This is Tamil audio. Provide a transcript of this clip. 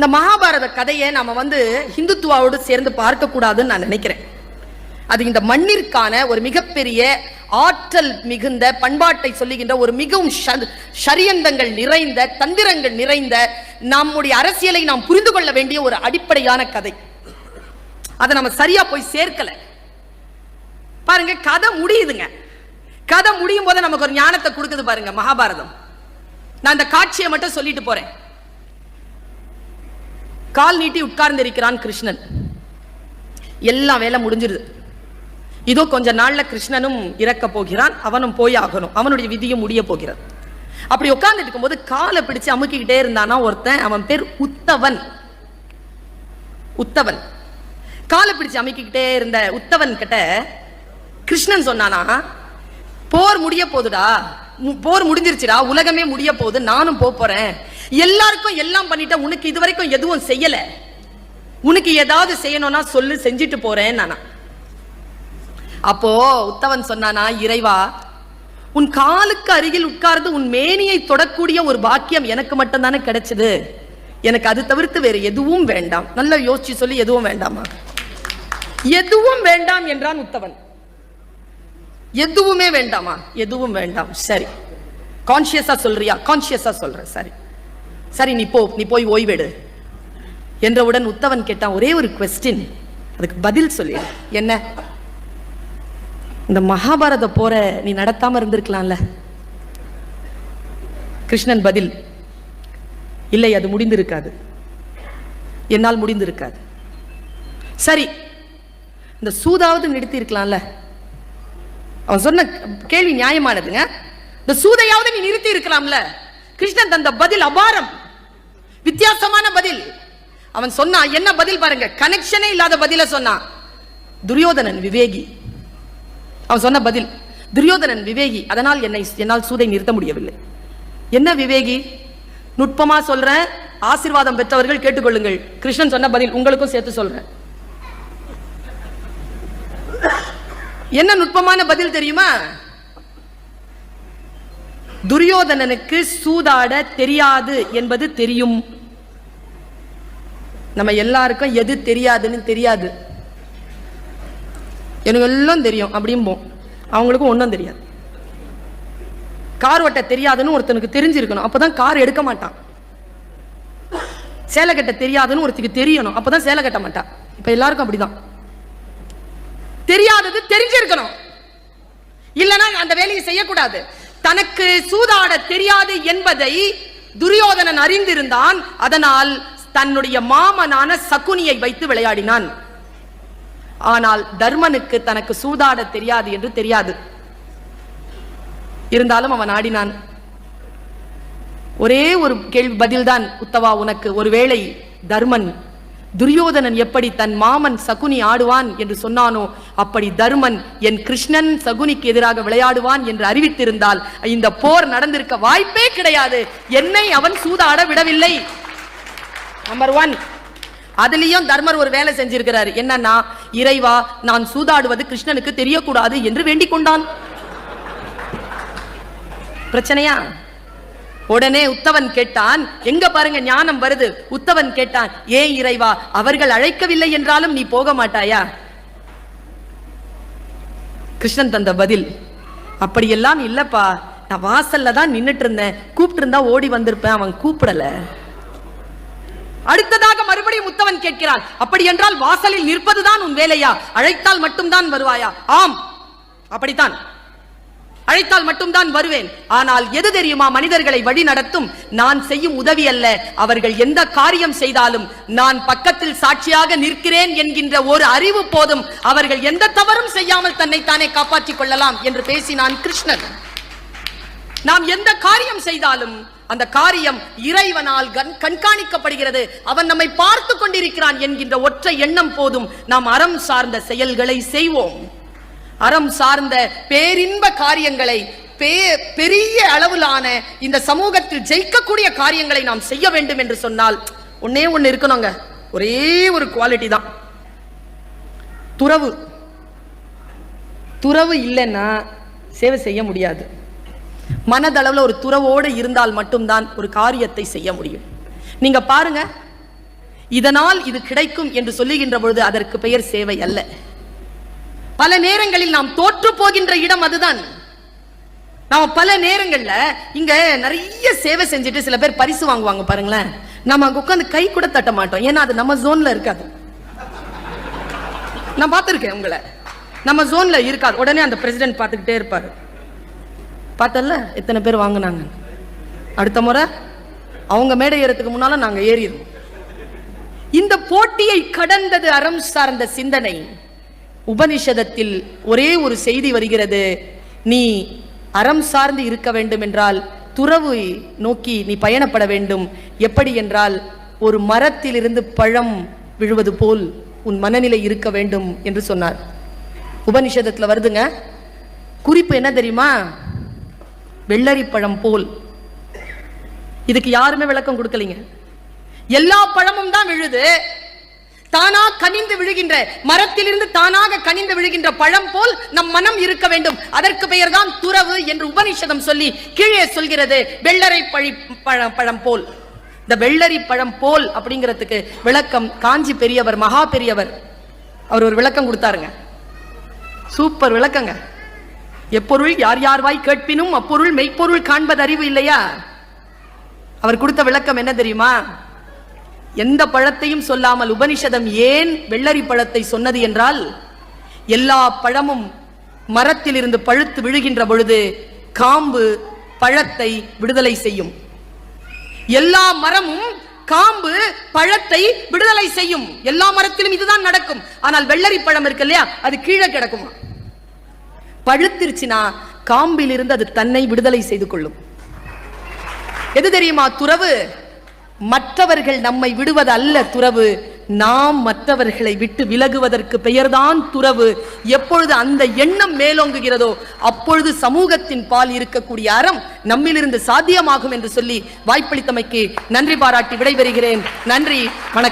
இந்த மகாபாரத கதையை நம்ம வந்து ஹிந்துத்துவாவோடு சேர்ந்து பார்க்கக்கூடாதுன்னு நான் நினைக்கிறேன். அது இந்த மண்ணிற்கான ஒரு மிகப்பெரிய ஆற்றல் மிகுந்த பண்பாட்டை சொல்லுகின்ற ஒரு மிகவும் ஷரியந்தங்கள் நிறைந்த தந்திரங்கள் நிறைந்த நம்முடைய அரசியலை நாம் புரிந்து கொள்ள வேண்டிய ஒரு அடிப்படையான கதை. அதை நம்ம சரியா போய் சேர்க்கல. பாருங்க கதை முடியுதுங்க. கதை முடியும் போது நமக்கு ஒரு ஞானத்தை கொடுக்குது பாருங்க மகாபாரதம். நான் இந்த காட்சியை மட்டும் சொல்லிட்டு போறேன். கால் நீட்டி உட்கார்ந்திருக்கிறான் கிருஷ்ணன். எல்லா வேலை முடிஞ்சிருது. இதோ கொஞ்ச நாள்ல கிருஷ்ணனும் இறக்க போகிறான் அவனும் போய் ஆகணும். அவனுடைய விதியும் முடிய போகிறது. அப்படி உட்கார்ந்துட்டு இருக்கும்போது காலை பிடிச்சு அமுக்கிக்கிட்டே இருந்தானா ஒருத்தன் அவன் பேர் உத்தவன். உத்தவன். காலை பிடிச்சு அமுக்கிக்கிட்டே இருந்த உத்தவன் கிட்ட கிருஷ்ணன் சொன்னானா போர் முடிய போகுதுடா போர் முடிஞ்சிருச்சுடா உலகமே முடிய போகுது நானும் போறேன். எல்லாருக்கும் எல்லாம் பண்ணிட்டேன் உனக்கு இது வரைக்கும் எதுவும் செய்யல. உனக்கு ஏதாவது செய்யணும்னா சொல்லு செஞ்சுட்டு போறேன் நானா. அப்போ உத்தவன் சொன்னானா இறைவா உன் காலுக்கு அருகில் உட்கார்ந்து உன் மேனியை தொடக்கூடிய ஒரு பாக்கியம் எனக்கு மட்டும்தானே கிடைச்சது. எனக்கு அது தவிர்த்து வேறு எதுவும் வேண்டாம். நல்லா யோசிச்சு சொல்லி எதுவும் வேண்டாமா? எதுவும் வேண்டாம் என்றான் உத்தவன். எதுவுமே வேண்டாமா? எதுவும் வேண்டாம். சரி. கான்சியஸா சொல்றியா? கான்சியஸா சொல்றேன். சரி. சரி நீ போ. நீ போய் ஓய்வெடு. என்றவுடன் உத்தவன் கேட்டான் ஒரே ஒரு கொஸ்டின் அதுக்கு பதில் சொல்லி. என்ன? இந்த மகாபாரத போற நீ நடத்தாம இருந்திருக்கலாம்ல? கிருஷ்ணன் பதில் இல்லை அது முடிந்திருக்காது. என்னால் முடிந்திருக்காது. சரி. இந்த சூதாவது நிறுத்தி இருக்கலாம்ல அவன் சொன்ன கேள்வி நியாயமானதுங்க? இந்த சூதையாவது நீ நிறுத்தி இருக்கலாம்ல? கிருஷ்ணன் தந்த பதில் அபாரம். வித்தியாசமான பதில். அவன் சொன்னான் என்ன பதில் பாருங்க? கனெக்ஷனே இல்லாத பதில சொன்னான் துரியோதனன் விவேகி. அவன் சொன்ன பதில் துரியோதனன் விவேகி. அதனால் என்னை என்னால் சூதை நிறுத்த முடியவில்லை. என்ன விவேகி? நுட்பமா சொல்றேன் ஆசீர்வாதம் பெற்றவர்கள் கேட்டுக்கொள்ளுங்கள். கிருஷ்ணன் சொன்ன பதில் உங்களுக்கும் சேர்த்து சொல்றேன். என்ன நுட்பமான பதில் தெரியுமா? துரியோதனனுக்கு சூதாட தெரியாது என்பது தெரியும். நம்ம எல்லாருக்கும் எது தெரியாதுன்னு தெரியாது. எனக்கு எல்லாம் தெரியும் அப்படிம்போம். அவங்களுக்கும் ஒன்றும் தெரியாது. கார் ஓட்ட தெரியாதுன்னு ஒருத்தனுக்கு தெரிஞ்சிருக்கணும் அப்பதான் கார் எடுக்க மாட்டான். சேலை கட்ட தெரியாதுன்னு ஒருத்தருக்கு தெரியணும் அப்பதான் சேலை கட்ட மாட்டான் இப்ப எல்லாருக்கும் அப்படிதான். தெரியாதது தெரிஞ்சிருக்கணும். இல்லனா அந்த வேலையை செய்யக்கூடாது. தனக்கு சூதாட தெரியாது என்பதை துரியோதனன் அறிந்திருந்தான். அதனால் தன்னுடைய மாமனான சகுனியை வைத்து விளையாடினான். ஆனால் தர்மனுக்கு தனக்கு சூதாட தெரியாது என்று தெரியாது. இருந்தாலும் அவன் ஆடினான். ஒரே ஒரு கேள்வி பதில்தான் உத்தவா உனக்கு. ஒருவேளை தர்மன் துரியோதனன் எப்படி தன் மாமன் சகுனி ஆடுவான் என்று சொன்னானோ அப்படி தர்மன் என் கிருஷ்ணன் சகுனிக்கு எதிராக விளையாடுவான் என்று அறிவித்திருந்தால் இந்த போர் நடந்திருக்க வாய்ப்பே கிடையாது. என்னை அவன் சூதாட விடவில்லை. நம்பர் ஒன் அதுலயும் தர்மர் ஒரு வேலை செஞ்சிருக்கிறார். என்னன்னா இறைவா நான் சூதாடுவது கிருஷ்ணனுக்கு தெரியக்கூடாது என்று வேண்டிக் கொண்டான். பிரச்சனையா? உடனே உத்தவன் கேட்டான் எங்க பாருங்க ஞானம் வருது. உத்தவன் கேட்டான் ஏன் இறைவா அவர்கள் அழைக்கவில்லை என்றாலும் நீ போக மாட்டாயா? கிருஷ்ணன் தந்த பதில் அப்படியெல்லாம் இல்லப்பா. நான் வாசல்ல தான் நின்னுட்டு இருந்தேன் கூப்பிட்டு இருந்தா ஓடி வந்திருப்பேன். அவன் கூப்பிடல. அடுத்ததாக மறுபடியும் உத்தவன் கேட்கிறான் அப்படி என்றால் வாசலில் நிற்பதுதான் உன் வேலையா? அழைத்தால் மட்டும்தான் வருவாயா? ஆம். அப்படித்தான். அழைத்தால் மட்டும்தான் வருவேன். ஆனால் எது தெரியுமா மனிதர்களை வழி நடத்தும்? நான் செய்யும் உதவி அல்ல. அவர்கள் எந்த காரியம் செய்தாலும் நான் பக்கத்தில் சாட்சியாக நிற்கிறேன் என்கின்ற ஒரு அறிவு போதும். அவர்கள் எந்த தவறும் செய்யாமல் தன்னைத்தானே காப்பாற்றிக் கொள்ளலாம் என்று பேசினான் கிருஷ்ணன். நாம் எந்த காரியம் செய்தாலும் அந்த காரியம் இறைவனால் கண்- கண்காணிக்கப்படுகிறது. அவன் நம்மை பார்த்து கொண்டிருக்கிறான் என்கின்ற ஒற்றை எண்ணம் போதும் நாம் அறம் சார்ந்த செயல்களை செய்வோம். அறம் சார்ந்த பேரின்ப காரியங்களை பெரிய அளவிலான இந்த சமூகத்தில் ஜெயிக்கக்கூடிய காரியங்களை நாம் செய்ய வேண்டும் என்று சொன்னால் ஒன்னே ஒன்று இருக்கணுங்க. ஒரே ஒரு குவாலிட்டி தான். துறவு. துறவு இல்லைன்னா சேவை செய்ய முடியாது. மனதளவில் ஒரு துறவோடு இருந்தால் மட்டும்தான் ஒரு காரியத்தை செய்ய முடியும். நீங்க பாருங்க. இதனால் இது கிடைக்கும் என்று சொல்லுகின்ற பொழுது அதற்கு பெயர் சேவை அல்ல. பல நேரங்களில் நாம் தோற்று போகின்ற இடம் அதுதான். நாம பல நேரங்கள்ல இங்க நிறைய சேவை செஞ்சுட்டு சில பேர் பரிசு வாங்குவாங்க பாருங்களேன். நம்ம அங்க உட்காந்து கை கூட தட்ட மாட்டோம். ஏன்னா அது நம்ம ஜோன்ல இருக்காது. நான் பார்த்திருக்கேன் உங்களை. நம்ம ஜோன்ல இருக்காது. உடனே அந்த பிரசிடென்ட் பார்த்துக்கிட்டே இருப்பாரு. பார்த்தல எத்தனை பேர் வாங்கினாங்க? அடுத்த முறை அவங்க மேடை ஏறதுக்கு முன்னால நாங்க ஏறிடுவோம் இந்த போட்டியை கடந்தது அறம் சார்ந்த சிந்தனை. உபனிஷதத்தில் ஒரே ஒரு செய்தி வருகிறது. நீ அறம் சார்ந்து இருக்க வேண்டும் என்றால் துறவு நோக்கி நீ பயணப்பட வேண்டும். எப்படி என்றால் ஒரு மரத்திலிருந்து பழம் விழுவது போல் உன் மனநிலை இருக்க வேண்டும் என்று சொன்னார். உபனிஷதத்தில் வருதுங்க. குறிப்பு என்ன தெரியுமா? வெள்ளரி பழம் போல். இதுக்கு யாருமே விளக்கம் கொடுக்கலீங்க. எல்லா பழமும் தான் விழுது. தானா கனிந்து விழுகின்ற மரத்திலிருந்து தானாக கனிந்து விழுகின்ற பழம் போல் நம் மனம் இருக்க வேண்டும். அதற்கு பெயர்தான் துறவு என்று உபனிஷதம் சொல்லி கீழே சொல்கிறது. வெள்ளரை பழி பழம் பழம் போல். இந்த வெள்ளரி பழம் போல் அப்படிங்கிறதுக்கு விளக்கம் காஞ்சி பெரியவர் மகா பெரியவர் அவர் ஒரு விளக்கம் கொடுத்தாருங்க. சூப்பர் விளக்கங்க. எப்பொருள் யார் யார் வாய் கேட்பினும் அப்பொருள் மெய்ப்பொருள் காண்பது அறிவு இல்லையா? அவர் கொடுத்த விளக்கம் என்ன தெரியுமா? எந்த பழத்தையும் சொல்லாமல் உபனிஷதம் ஏன் வெள்ளரி பழத்தை சொன்னது என்றால் எல்லா பழமும் மரத்திலிருந்து பழுத்து விழுகின்ற பொழுது காம்பு பழத்தை விடுதலை செய்யும். எல்லா மரமும் காம்பு பழத்தை விடுதலை செய்யும். எல்லா மரத்திலும் இதுதான் நடக்கும். ஆனால் வெள்ளரி பழம் இருக்கு இல்லையா? அது கீழே கிடக்குமா? பழுத்திருச்சுனா காம்பிலிருந்து அது தன்னை விடுதலை செய்து கொள்ளும். எது தெரியுமா? துறவு. மற்றவர்கள் நம்மை விடுவது அல்ல துறவு. நாம் மற்றவர்களை விட்டு விலகுவதற்கு பெயர்தான் துறவு. எப்பொழுது அந்த எண்ணம் மேலோங்குகிறதோ அப்பொழுது சமூகத்தின் பால் இருக்கக்கூடிய அறம் நம்மிலிருந்து சாத்தியமாகும் என்று சொல்லி வாய்ப்பளித்தமைக்கு நன்றி பாராட்டி விடைபெறுகிறேன். நன்றி வணக்கம்.